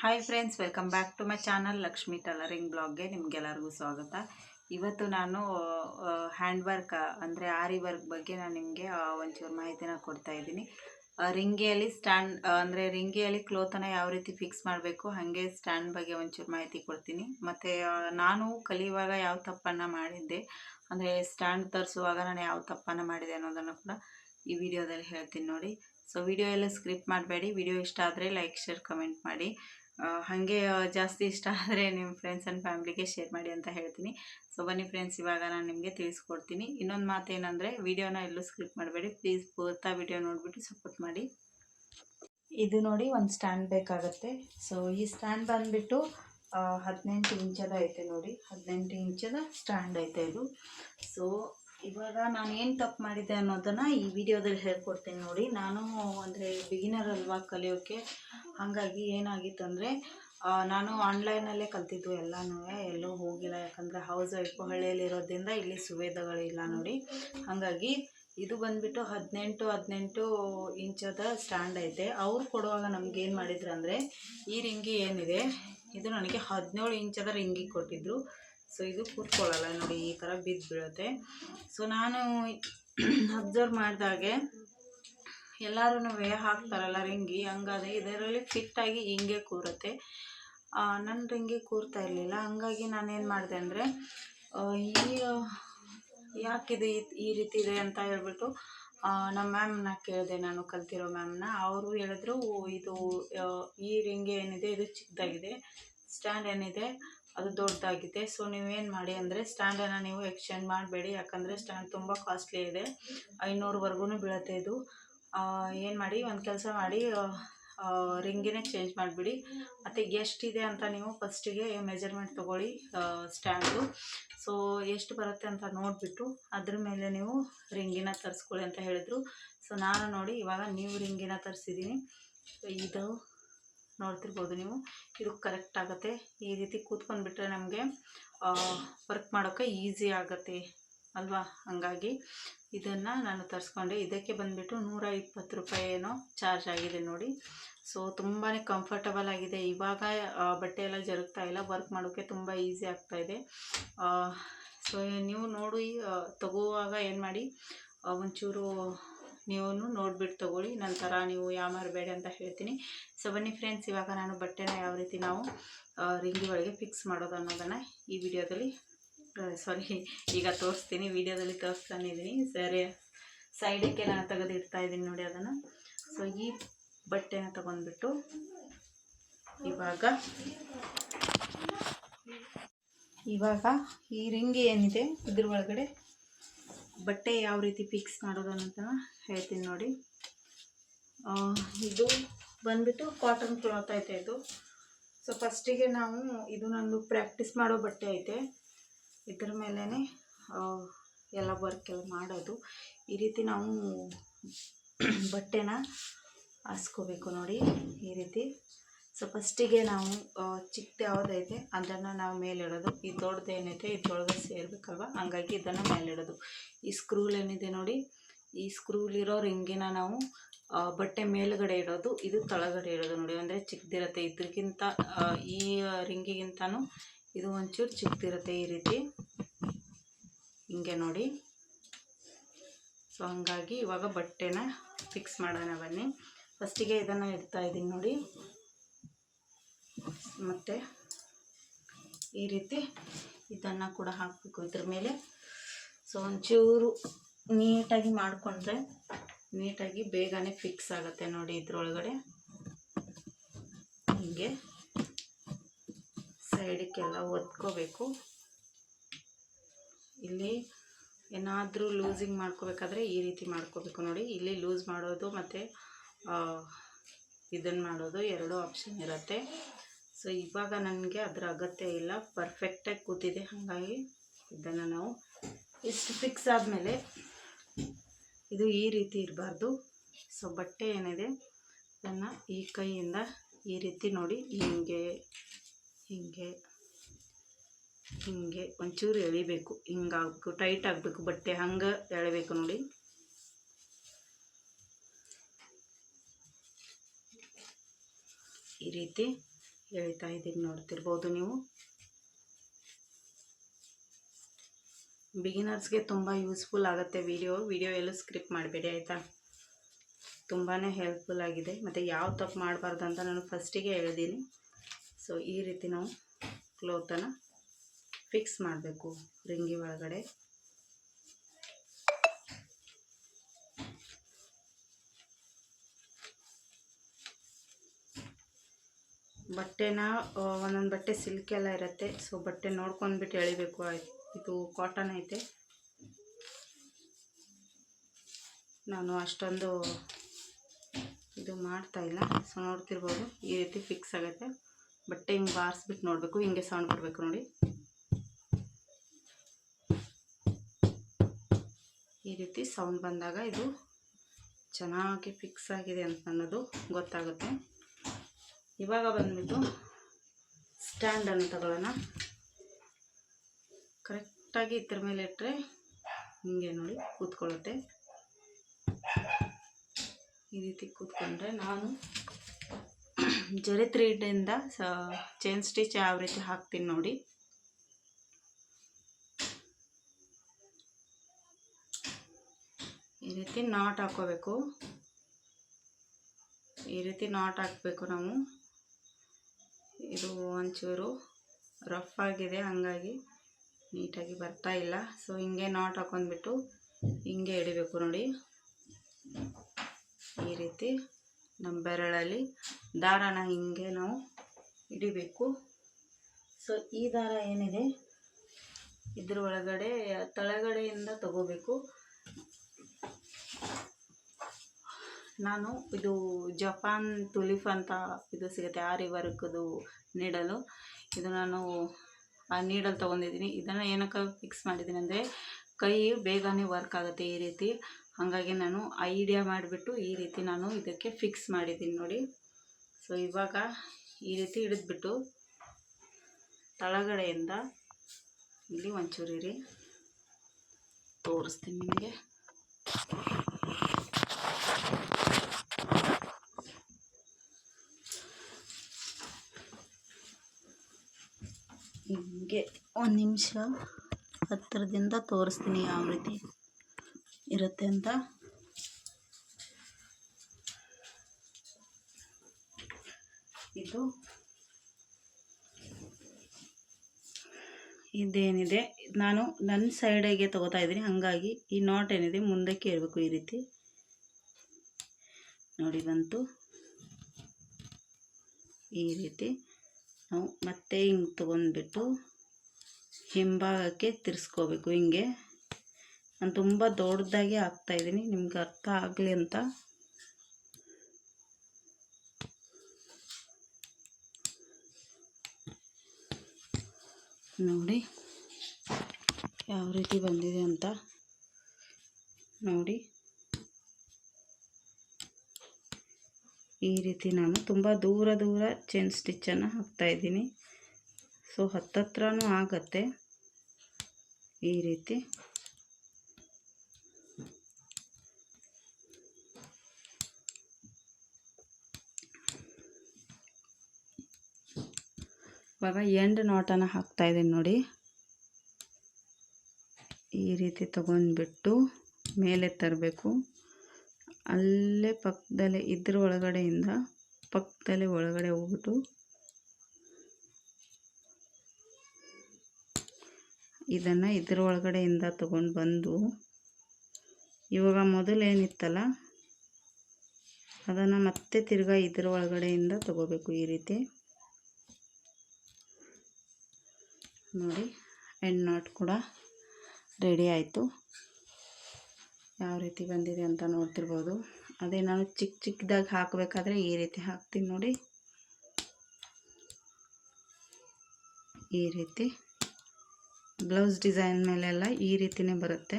Hi friends welcome back to my channel Lakshmi tailoring ಬ್ಲಾಗ್ಗೆ ನಿಮಗೆಲ್ಲರಿಗೂ ಸ್ವಾಗತ. ಇವತ್ತು ನಾನು ಹ್ಯಾಂಡ್ ವರ್ಕ್ ಅಂದರೆ ಆರಿ ವರ್ಕ್ ಬಗ್ಗೆ ನಾನು ನಿಮಗೆ ಒಂಚೂರು ಮಾಹಿತಿನ ಕೊಡ್ತಾ ಇದ್ದೀನಿ. ರಿಂಗಿಯಲ್ಲಿ ಸ್ಟ್ಯಾಂಡ್ ಅಂದರೆ ರಿಂಗಿಯಲ್ಲಿ ಕ್ಲೋತನ್ನು ಯಾವ ರೀತಿ ಫಿಕ್ಸ್ ಮಾಡಬೇಕು, ಹಾಗೆ ಸ್ಟ್ಯಾಂಡ್ ಬಗ್ಗೆ ಒಂಚೂರು ಮಾಹಿತಿ ಕೊಡ್ತೀನಿ. ಮತ್ತು ನಾನು ಕಲಿಯುವಾಗ ಯಾವ ತಪ್ಪನ್ನು ಮಾಡಿದ್ದೆ, ಅಂದರೆ ಸ್ಟ್ಯಾಂಡ್ ತರಿಸುವಾಗ ನಾನು ಯಾವ ತಪ್ಪನ್ನು ಮಾಡಿದೆ ಅನ್ನೋದನ್ನು ಕೂಡ ಈ ವಿಡಿಯೋದಲ್ಲಿ ಹೇಳ್ತೀನಿ ನೋಡಿ. ಸೊ ವಿಡಿಯೋ ಎಲ್ಲ ಸ್ಕ್ರಿಪ್ಟ್ ಮಾಡಬೇಡಿ. ವಿಡಿಯೋ ಇಷ್ಟ ಆದರೆ ಲೈಕ್ ಶೇರ್ ಕಮೆಂಟ್ ಮಾಡಿ. ಹಾಗೆ ಜಾಸ್ತಿ ಇಷ್ಟ ಆದರೆ ನಿಮ್ಮ ಫ್ರೆಂಡ್ಸ್ ಆ್ಯಂಡ್ ಫ್ಯಾಮಿಲಿಗೆ ಶೇರ್ ಮಾಡಿ ಅಂತ ಹೇಳ್ತೀನಿ. ಸೊ ಬನ್ನಿ ಫ್ರೆಂಡ್ಸ್ ಇವಾಗ ನಾನು ನಿಮಗೆ ತಿಳಿಸ್ಕೊಡ್ತೀನಿ. ಇನ್ನೊಂದು ಮಾತು ಏನಂದರೆ, ವಿಡಿಯೋನ ಎಲ್ಲೂ ಸ್ಕಿಪ್ ಮಾಡಬೇಡಿ. ಪ್ಲೀಸ್ ಪೂರ್ತಾ ವಿಡಿಯೋ ನೋಡಿಬಿಟ್ಟು ಸಪೋರ್ಟ್ ಮಾಡಿ. ಇದು ನೋಡಿ ಒಂದು ಸ್ಟ್ಯಾಂಡ್ ಬೇಕಾಗುತ್ತೆ. ಸೊ ಈ ಸ್ಟ್ಯಾಂಡ್ ಬಂದುಬಿಟ್ಟು ಹದಿನೆಂಟು ಇಂಚದ ಐತೆ ನೋಡಿ. ಹದಿನೆಂಟು ಇಂಚದ ಸ್ಟ್ಯಾಂಡ್ ಐತೆ ಇದು. ಸೊ ಇವಾಗ ನಾನು ಏನು ತಪ್ಪು ಮಾಡಿದ್ದೆ ಅನ್ನೋದನ್ನು ಈ ವಿಡಿಯೋದಲ್ಲಿ ಹೇಳ್ಕೊಡ್ತೀನಿ ನೋಡಿ. ನಾನು ಅಂದರೆ ಬಿಗಿನರ್ ಅಲ್ವಾ ಕಲಿಯೋಕ್ಕೆ ಹಾಗಾಗಿ ಏನಾಗಿತ್ತು ಅಂದರೆ ನಾನು ಆನ್ಲೈನಲ್ಲೇ ಕಲ್ತಿದ್ದು ಎಲ್ಲನೂ ಎಲ್ಲೂ ಹೋಗಿಲ್ಲ. ಯಾಕಂದರೆ ಹೌಸ್ ವೈಫು ಹಳ್ಳಿಯಲ್ಲಿರೋದ್ರಿಂದ ಇಲ್ಲಿ ಸುವೇದಗಳಿಲ್ಲ ನೋಡಿ. ಹಾಗಾಗಿ ಇದು ಬಂದುಬಿಟ್ಟು ಹದಿನೆಂಟು ಹದಿನೆಂಟು ಇಂಚದ ಸ್ಟ್ಯಾಂಡ್ ಐತೆ. ಅವ್ರು ಕೊಡುವಾಗ ನಮ್ಗೆ ಏನು ಮಾಡಿದ್ರು ಅಂದರೆ, ಈ ರಿಂಗಿ ಏನಿದೆ, ಇದು ನನಗೆ ಹದಿನೇಳು ಇಂಚದ ರಿಂಗಿ ಕೊಟ್ಟಿದ್ದರು ಸೊ ಇದು ಕೂತ್ಕೊಳ್ಳಲ್ಲ ನೋಡಿ, ಈ ಥರ ಬಿದ್ದು ಬೀಳುತ್ತೆ ಸೊ ನಾನು ಅಬ್ಸರ್ವ್ ಮಾಡಿದಾಗೆ ಎಲ್ಲರೂ ಹಾಕ್ತಾರಲ್ಲ ರಿಂಗಿ, ಹಂಗಾದ್ರೆ ಇದರಲ್ಲಿ ಫಿಟ್ಟಾಗಿ ಹಿಂಗೆ ಕೂರುತ್ತೆ. ನನ್ನ ರಿಂಗಿ ಕೂರ್ತಾ ಇರಲಿಲ್ಲ. ಹಂಗಾಗಿ ನಾನೇನು ಮಾಡಿದೆ ಅಂದರೆ ಈ ಯಾಕಿದು ಈ- ರೀತಿ ಇದೆ ಅಂತ ಹೇಳ್ಬಿಟ್ಟು ನಮ್ಮ ಮ್ಯಾಮ್ನ ಕೇಳಿದೆ ನಾನು ಕಲ್ತಿರೋ ಮ್ಯಾಮ್ನ. ಅವರು ಹೇಳಿದ್ರು ಇದು ಈ ರಿಂಗ್ ಏನಿದೆ, ಇದು ಚಿಕ್ಕದಾಗಿದೆ, ಸ್ಟ್ಯಾಂಡ್ ಏನಿದೆ ಅದು ದೊಡ್ಡದಾಗಿದೆ. ಸೊ ನೀವೇನು ಮಾಡಿ ಅಂದರೆ ಸ್ಟ್ಯಾಂಡನ್ನು ನೀವು ಎಕ್ಸ್ಚೇಂಜ್ ಮಾಡಬೇಡಿ. ಯಾಕಂದರೆ ಸ್ಟ್ಯಾಂಡ್ ತುಂಬ ಕಾಸ್ಟ್ಲಿ ಇದೆ. ಐನೂರುವರೆಗೂ ಬೀಳುತ್ತೆ ಇದು. ಏನು ಮಾಡಿ, ಒಂದು ಕೆಲಸ ಮಾಡಿ ರಿಂಗಿನೇ ಚೇಂಜ್ ಮಾಡಿಬಿಡಿ. ಮತ್ತು ಎಷ್ಟಿದೆ ಅಂತ ನೀವು ಫಸ್ಟಿಗೆ ಮೆಜರ್ಮೆಂಟ್ ತೊಗೊಳ್ಳಿ ಸ್ಟ್ಯಾಂಡು ಸೊ ಎಷ್ಟು ಬರುತ್ತೆ ಅಂತ ನೋಡಿಬಿಟ್ಟು ಅದ್ರ ಮೇಲೆ ನೀವು ರಿಂಗಿನ ತರಿಸ್ಕೊಳ್ಳಿ ಅಂತ ಹೇಳಿದರು. ಸೊ ನಾನು ನೋಡಿ ಇವಾಗ ನೀವು ರಿಂಗಿನ ತರಿಸಿದ್ದೀನಿ ಇದು ನೋಡ್ತಿರ್ಬೋದು ನೀವು. ಇದು ಕರೆಕ್ಟ್ ಆಗುತ್ತೆ. ಈ ರೀತಿ ಕೂತ್ಕೊಂಡ್ಬಿಟ್ರೆ ನಮಗೆ ವರ್ಕ್ ಮಾಡೋಕ್ಕೆ ಈಸಿ ಆಗುತ್ತೆ ಅಲ್ವಾ? ಹಾಗಾಗಿ ಇದನ್ನು ನಾನು ತರಿಸ್ಕೊಂಡೆ. ಇದಕ್ಕೆ ಬಂದುಬಿಟ್ಟು ನೂರ ಇಪ್ಪತ್ತು ರೂಪಾಯಿ ಏನೋ ಚಾರ್ಜ್ ಆಗಿದೆ ನೋಡಿ. ಸೊ ತುಂಬಾ ಕಂಫರ್ಟಬಲ್ ಆಗಿದೆ. ಇವಾಗ ಬಟ್ಟೆ ಎಲ್ಲ ಜರುಗ್ತಾ ಇಲ್ಲ. ವರ್ಕ್ ಮಾಡೋಕ್ಕೆ ತುಂಬ ಈಸಿ ಆಗ್ತಾ ಇದೆ. ಸೊ ನೀವು ನೋಡಿ ತಗೋವಾಗ ಏನು ಮಾಡಿ ಒಂಚೂರು ನೀವು ನೋಡಿಬಿಟ್ಟು ತೊಗೊಳ್ಳಿ. ನಂತರ ನೀವು ಯಾಮಾರಬೇಡಿ ಅಂತ ಹೇಳ್ತೀನಿ. ಸೊ ಬನ್ನಿ ಫ್ರೆಂಡ್ಸ್ ಇವಾಗ ನಾನು ಬಟ್ಟೆನ ಯಾವ ರೀತಿ ನಾವು ರಿಂಗಿ ಒಳಗೆ ಫಿಕ್ಸ್ ಮಾಡೋದು ಅನ್ನೋದನ್ನು ಈ ವಿಡಿಯೋದಲ್ಲಿ ಸಾರಿ ಈಗ ತೋರಿಸ್ತೀನಿ. ವಿಡಿಯೋದಲ್ಲಿ ತೋರಿಸ್ತಾನಿದ್ದೀನಿ ಸರಿ ಸೈಡಕ್ಕೆ ನಾನು ತೆಗೆದಿಡ್ತಾ ಇದ್ದೀನಿ ನೋಡಿ ಅದನ್ನು. ಸೊ ಈ ಬಟ್ಟೆನ ತಗೊಂಡ್ಬಿಟ್ಟು ಇವಾಗ ಇವಾಗ ಈ ರಿಂಗ್ ಏನಿದೆ, ಇದ್ರ ಒಳಗಡೆ ಬಟ್ಟೆ ಯಾವ ರೀತಿ ಫಿಕ್ಸ್ ಮಾಡೋದು ಅಂತ ಹೇಳ್ತೀನಿ ನೋಡಿ. ಇದು ಬಂದ್ಬಿಟ್ಟು ಕಾಟನ್ ಕ್ಲಾತ್ ಐತೆ ಇದು. ಸೊ ಫಸ್ಟಿಗೆ ನಾವು ಇದು ನಂದು ಪ್ರಾಕ್ಟೀಸ್ ಮಾಡೋ ಬಟ್ಟೆ ಐತೆ. ಇದ್ರ ಮೇಲೇ ಎಲ್ಲ ವರ್ಕ್ ಎಲ್ಲ ಮಾಡೋದು. ಈ ರೀತಿ ನಾವು ಬಟ್ಟೆನ ಹಾಸ್ಕೋಬೇಕು ನೋಡಿ, ಈ ರೀತಿ. ಸೊ ಫಸ್ಟಿಗೆ ನಾವು ಚಿಕ್ಕದು ಯಾವುದೈತೆ, ಅದನ್ನು ನಾವು ಮೇಲಿಡೋದು ಈ ದೊಡ್ಡದು ಏನೈತೆ ಇದ್ರೊಳಗೆ ಸೇರಬೇಕಲ್ವ? ಹಂಗಾಗಿ ಇದನ್ನು ಮೇಲಿಡೋದು ಈ ಸ್ಕ್ರೂಲ್ ಏನಿದೆ ನೋಡಿ, ಈ ಸ್ಕ್ರೂಲಿರೋ ರಿಂಗಿನ ನಾವು ಬಟ್ಟೆ ಮೇಲುಗಡೆ ಇಡೋದು, ಇದು ತಳಗಡೆ ಇಡೋದು ನೋಡಿ. ಅಂದರೆ ಚಿಕ್ಕದಿರುತ್ತೆ. ಇದಕ್ಕಿಂತ ಈ ರಿಂಗಿಗಿಂತನೂ ಇದು ಒಂಚೂರು ಚಿಕ್ಕದಿರುತ್ತೆ ಈ ರೀತಿ. ಹಿಂಗೆ ನೋಡಿ. ಸೊ ಹಂಗಾಗಿ ಇವಾಗ ಬಟ್ಟೆನ ಫಿಕ್ಸ್ ಮಾಡೋಣ ಬನ್ನಿ. ಫಸ್ಟಿಗೆ ಇದನ್ನು ಇಡ್ತಾ ಇದ್ದೀನಿ ನೋಡಿ. ಮತ್ತು ಈ ರೀತಿ ಇದನ್ನು ಕೂಡ ಹಾಕಬೇಕು. ಇದ್ರ ಮೇಲೆ ಸೊ ಒಂಚೂರು ನೀಟಾಗಿ ಮಾಡಿಕೊಂಡ್ರೆ ನೀಟಾಗಿ ಬೇಗನೆ ಫಿಕ್ಸ್ ಆಗುತ್ತೆ ನೋಡಿ ಇದ್ರೊಳಗಡೆ. ಹೀಗೆ ಸೈಡಿಗೆಲ್ಲ ಒತ್ಕೋಬೇಕು ಇಲ್ಲಿ ಏನಾದರೂ ಲೂಸಿಂಗ್ ಮಾಡ್ಕೋಬೇಕಾದ್ರೆ ಈ ರೀತಿ ಮಾಡ್ಕೋಬೇಕು ನೋಡಿ. ಇಲ್ಲಿ ಲೂಸ್ ಮಾಡೋದು ಮತ್ತು ಇದನ್ನು ಮಾಡೋದು ಎರಡೂ ಆಪ್ಷನ್ ಇರುತ್ತೆ. ಸೊ ಇವಾಗ ನನಗೆ ಅದರ ಅಗತ್ಯ ಇಲ್ಲ. ಪರ್ಫೆಕ್ಟಾಗಿ ಕೂತಿದೆ ಹಾಗಾಗಿ ಇದನ್ನು ನಾವು ಇಷ್ಟು ಫಿಕ್ಸ್ ಆದಮೇಲೆ ಇದು ಈ ರೀತಿ ಇರಬಾರ್ದು. ಸೊ ಬಟ್ಟೆ ಏನಿದೆ ಅದನ್ನು ಈ ಕೈಯಿಂದ ಈ ರೀತಿ ನೋಡಿ, ಹೀಗೆ ಹೀಗೆ, ಹಿಂಗೆ ಒಂಚೂರು ಎಳಿಬೇಕು. ಹಿಂಗಾಗಬೇಕು ಟೈಟ್ ಆಗಬೇಕು ಬಟ್ಟೆ, ಹಂಗೆ ಎಳಬೇಕು ನೋಡಿ. ಈ ರೀತಿ ಎಳಿತಾ ಇದ್ದೀನಿ ನೋಡ್ತಿರ್ಬೋದು ನೀವು. ಬಿಗಿನರ್ಸ್ಗೆ ತುಂಬ ಯೂಸ್ಫುಲ್ ಆಗುತ್ತೆ ವಿಡಿಯೋ ವಿಡಿಯೋ ಎಲ್ಲೂ ಸ್ಕ್ರಿಪ್ಟ್ ಮಾಡಬೇಡಿ, ಆಯಿತಾ? ತುಂಬಾ ಹೆಲ್ಪ್ಫುಲ್ ಆಗಿದೆ. ಮತ್ತು ಯಾವ ತಪ್ಪು ಮಾಡಬಾರ್ದು ಅಂತ ನಾನು ಫಸ್ಟಿಗೆ ಹೇಳಿದ್ದೀನಿ ಸೊ ಈ ರೀತಿ ನಾವು ಕ್ಲೋತನ್ನು ಫಿಕ್ಸ್ ಮಾಡಬೇಕು, ರಿಂಗಿ ಒಳಗಡೆ. ಬಟ್ಟೆನ ಒಂದೊಂದು ಬಟ್ಟೆ ಸಿಲ್ಕ್ ಎಲ್ಲ ಇರುತ್ತೆ. ಸೊ ಬಟ್ಟೆ ನೋಡ್ಕೊಂಡ್ಬಿಟ್ಟು ಎಳಿಬೇಕು. ಇದು ಕಾಟನ್ ಐತೆ. ನಾನು ಅಷ್ಟೊಂದು ಇದು ಮಾಡ್ತಾ ಇಲ್ಲ. ಸೊ ನೋಡ್ತಿರ್ಬೋದು. ಈ ರೀತಿ ಫಿಕ್ಸ್ ಆಗುತ್ತೆ. ಬಟ್ಟೆ ಹಿಂಗೆ ಬಾರಿಸ್ಬಿಟ್ಟು ನೋಡಬೇಕು. ಹಿಂಗೆ ಸೌಂಡ್ ಬರಬೇಕು ನೋಡಿ. ಈ ರೀತಿ ಸೌಂಡ್ ಬಂದಾಗ ಇದು ಚೆನ್ನಾಗಿ ಫಿಕ್ಸ್ ಆಗಿದೆ ಅಂತ ಅನ್ನೋದು ಗೊತ್ತಾಗುತ್ತೆ. ಇವಾಗ ಬಂದ್ಬಿಟ್ಟು ಸ್ಟ್ಯಾಂಡನ್ನು ತಗೊಳ್ಳೋಣ. ಕರೆಕ್ಟಾಗಿ ಇದ್ರ ಮೇಲೆ ಇಟ್ಟರೆ ಹಿಂಗೆ ನೋಡಿ ಕೂತ್ಕೊಳ್ಳುತ್ತೆ. ಈ ರೀತಿ ಕೂತ್ಕೊಂಡ್ರೆ ನಾನು ಜರಿ ತ್ರೀಡಿಂದ ಸ ಚೈನ್ ಸ್ಟಿಚ್ ಯಾವ ರೀತಿ ಹಾಕ್ತೀನಿ ನೋಡಿ. ಈ ರೀತಿ ನಾಟ್ ಹಾಕೋಬೇಕು ಈ ರೀತಿ ನಾಟ್ ಹಾಕಬೇಕು ನಾವು. ಇದು ಒಂಚೂರು ರಫ್ ಆಗಿದೆ, ಹಂಗಾಗಿ ನೀಟಾಗಿ ಬರ್ತಾ ಇಲ್ಲ. ಸೊ ಹಿಂಗೆ ನಾಟ್ ಹಾಕೊಂಡ್ಬಿಟ್ಟು ಹಿಂಗೆ ಹಿಡಿಬೇಕು ನೋಡಿ. ಈ ರೀತಿ ನಮ್ಮ ಬೆರಳಲ್ಲಿ ದಾರಾನ ಹಿಂಗೆ ನಾವು ಹಿಡಿಬೇಕು ಸೊ ಈ ದಾರ ಏನಿದೆ? ಇದ್ರ ಒಳಗಡೆ, ತಳಗಡೆಯಿಂದ ತಗೋಬೇಕು. ನಾನು ಇದು ಜಪಾನ್ ತುಲಿಫ್ ಅಂತ ಇದು ಸಿಗುತ್ತೆ ಆರಿ ವರ್ಕ್ದು ನೀಡಲು. ಇದು ನಾನು, ಆ ನೀಡಲ್ ತೊಗೊಂಡಿದ್ದೀನಿ. ಇದನ್ನು ಏನಕ್ಕೆ ಫಿಕ್ಸ್ ಮಾಡಿದ್ದೀನಿ ಅಂದರೆ, ಕೈ ಬೇಗನೆ ವರ್ಕ್ ಆಗುತ್ತೆ ಈ ರೀತಿ. ಹಾಗಾಗಿ ನಾನು ಐಡಿಯಾ ಮಾಡಿಬಿಟ್ಟು ಈ ರೀತಿ ನಾನು ಇದಕ್ಕೆ ಫಿಕ್ಸ್ ಮಾಡಿದ್ದೀನಿ ನೋಡಿ. ಸೊ ಇವಾಗ ಈ ರೀತಿ ಹಿಡಿದ್ಬಿಟ್ಟು ತಳಗಡೆಯಿಂದ ಇಲ್ಲಿ ಒಂಚೂರು ಇರಿ. ತೋರಿಸ್ತೀನಿ ನಿಮಗೆ. ಹಿಂಗೆ ಒಂದು ನಿಮಿಷ ಹತ್ತಿರದಿಂದ ತೋರಿಸ್ತೀನಿ ಯಾವ ರೀತಿ ಇರುತ್ತೆ ಅಂತ. ಇದು ಇದೇನಿದೆ? ನಾನು ನನ್ನ ಸೈಡಿಗೆ ತಗೋತಾ ಇದ್ದೀನಿ. ಹಾಗಾಗಿ ಈ ನಾಟ್ ಏನಿದೆ ಮುಂದಕ್ಕೆ ಇರಬೇಕು ಈ ರೀತಿ. ನೋಡಿ ಬಂತು. ಈ ರೀತಿ. ನಾವು ಮತ್ತೆ ಹಿಂಗೆ ತೊಗೊಂಡ್ಬಿಟ್ಟು ಹಿಂಭಾಗಕ್ಕೆ ತಿರ್ಸ್ಕೋಬೇಕು ಹಿಂಗೆ. ನಾನು ತುಂಬ ದೊಡ್ಡದಾಗಿ ಹಾಕ್ತಾಯಿದ್ದೀನಿ ನಿಮ್ಗೆ ಅರ್ಥ ಆಗಲಿ ಅಂತ. ನೋಡಿ ಯಾವ ರೀತಿ ಬಂದಿದೆ ಅಂತ. ನೋಡಿ. ಈ ರೀತಿ ನಾನು ತುಂಬ ದೂರ ದೂರ ಚೈನ್ ಸ್ಟಿಚ್ಚನ್ನು ಹಾಕ್ತಾಯಿದ್ದೀನಿ ಸೊ ಹತ್ತತ್ರನೂ ಆಗತ್ತೆ ಈ ರೀತಿ. ಇವಾಗ ಎಂಡ್ ನಾಟನ್ನ ಹಾಕ್ತಾ ಇದ್ದೀನಿ ನೋಡಿ. ಈ ರೀತಿ ತಗೊಂಡ್ಬಿಟ್ಟು ಮೇಲೆ ತರಬೇಕು. ಅಲ್ಲೇ ಪಕ್ಕದಲ್ಲೇ ಇದ್ರ ಒಳಗಡೆಯಿಂದ ಪಕ್ಕದಲ್ಲೇ ಒಳಗಡೆ ಹೋಗ್ಬಿಟ್ಟು ಇದನ್ನು ಇದ್ರ ಒಳಗಡೆಯಿಂದ ತಗೊಂಡು ಬಂದು ಇವಾಗ ಮೊದಲೇನಿತ್ತಲ್ಲ ಅದನ್ನು ಮತ್ತೆ ತಿರ್ಗಾ ಇದ್ರ ಒಳಗಡೆಯಿಂದ ತಗೋಬೇಕು ಈ ರೀತಿ. ನೋಡಿ ಎಂಡ್ ನಾಟ್ ಕೂಡ ರೆಡಿ ಆಯಿತು. ಯಾವ ರೀತಿ ಬಂದಿದೆ ಅಂತ ನೋಡ್ತಿರ್ಬೋದು. ಅದೇ ನಾನು ಚಿಕ್ಕ ಚಿಕ್ಕದಾಗಿ ಹಾಕಬೇಕಾದ್ರೆ ಈ ರೀತಿ ಹಾಕ್ತೀನಿ ನೋಡಿ. ಈ ರೀತಿ. ಬ್ಲೌಸ್ ಡಿಸೈನ್ ಮೇಲೆಲ್ಲ ಈ ರೀತಿಯೇ ಬರುತ್ತೆ.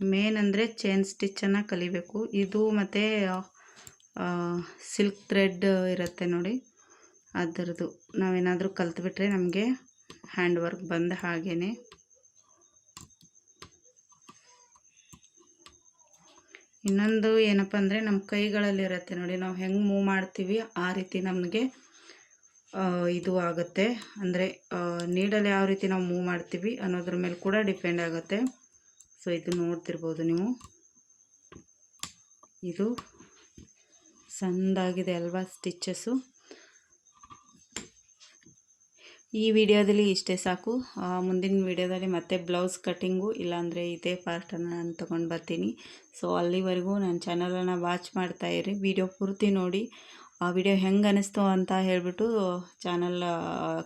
ಮೇನ್ ಅಂದರೆ ಚೈನ್ ಸ್ಟಿಚ್ಚನ್ನು ಕಲಿಬೇಕು. ಇದು ಮತ್ತು ಸಿಲ್ಕ್ ಥ್ರೆಡ್ ಇರುತ್ತೆ ನೋಡಿ. ಅದರದ್ದು ನಾವೇನಾದರೂ ಕಲ್ತ್ಬಿಟ್ರೆ ನಮಗೆ ಹ್ಯಾಂಡ್ ವರ್ಕ್ ಬಂದ ಹಾಗೇ ಇನ್ನೊಂದು ಏನಪ್ಪ ಅಂದರೆ ನಮ್ಮ ಕೈಗಳಲ್ಲಿರುತ್ತೆ ನೋಡಿ. ನಾವು ಹೆಂಗೆ ಮೂವ್ ಮಾಡ್ತೀವಿ ಆ ರೀತಿ ನಮಗೆ ಇದು ಆಗುತ್ತೆ. ಅಂದರೆ ನೀಡಲ್ಲಿ ಯಾವ ರೀತಿ ನಾವು ಮೂವ್ ಮಾಡ್ತೀವಿ ಅನ್ನೋದ್ರ ಮೇಲೆ ಕೂಡ ಡಿಪೆಂಡ್ ಆಗುತ್ತೆ. ಸೊ ಇದು ನೋಡ್ತಿರ್ಬೋದು ನೀವು. ಇದು ಸಂದಾಗಿದೆ ಅಲ್ವಾ ಸ್ಟಿಚ್ಚಸ್ಸು ಈ ವಿಡಿಯೋದಲ್ಲಿ ಇಷ್ಟೇ ಸಾಕು. ಮುಂದಿನ ವಿಡಿಯೋದಲ್ಲಿ ಮತ್ತೆ ಬ್ಲೌಸ್ ಕಟ್ಟಿಂಗು ಇಲ್ಲಾಂದರೆ ಇದೇ ಪಾರ್ಟನ್ನು ನಾನು ತೊಗೊಂಡು ಬರ್ತೀನಿ. ಸೊ ಅಲ್ಲಿವರೆಗೂ ನನ್ನ ಚಾನಲನ್ನು ವಾಚ್ ಮಾಡ್ತಾ ಇರಿ. ವಿಡಿಯೋ ಪೂರ್ತಿ ನೋಡಿ. ಆ ವಿಡಿಯೋ ಹೆಂಗೆ ಅನಿಸ್ತು ಅಂತ ಹೇಳಿಬಿಟ್ಟು ಚಾನಲ್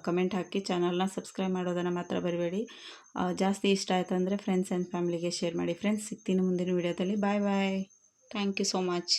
ಕಮೆಂಟ್ ಹಾಕಿ. ಚಾನಲ್ನ ಸಬ್ಸ್ಕ್ರೈಬ್ ಮಾಡೋದನ್ನು ಮಾತ್ರ ಬರಬೇಡಿ. ಜಾಸ್ತಿ ಇಷ್ಟ ಆಯ್ತು ಅಂದರೆ ಫ್ರೆಂಡ್ಸ್ ಆ್ಯಂಡ್ ಫ್ಯಾಮ್ಲಿಗೆ ಶೇರ್ ಮಾಡಿ. ಫ್ರೆಂಡ್ಸ್ ಸಿಗ್ತೀನಿ ಮುಂದಿನ ವಿಡಿಯೋದಲ್ಲಿ. Bye bye thank you so much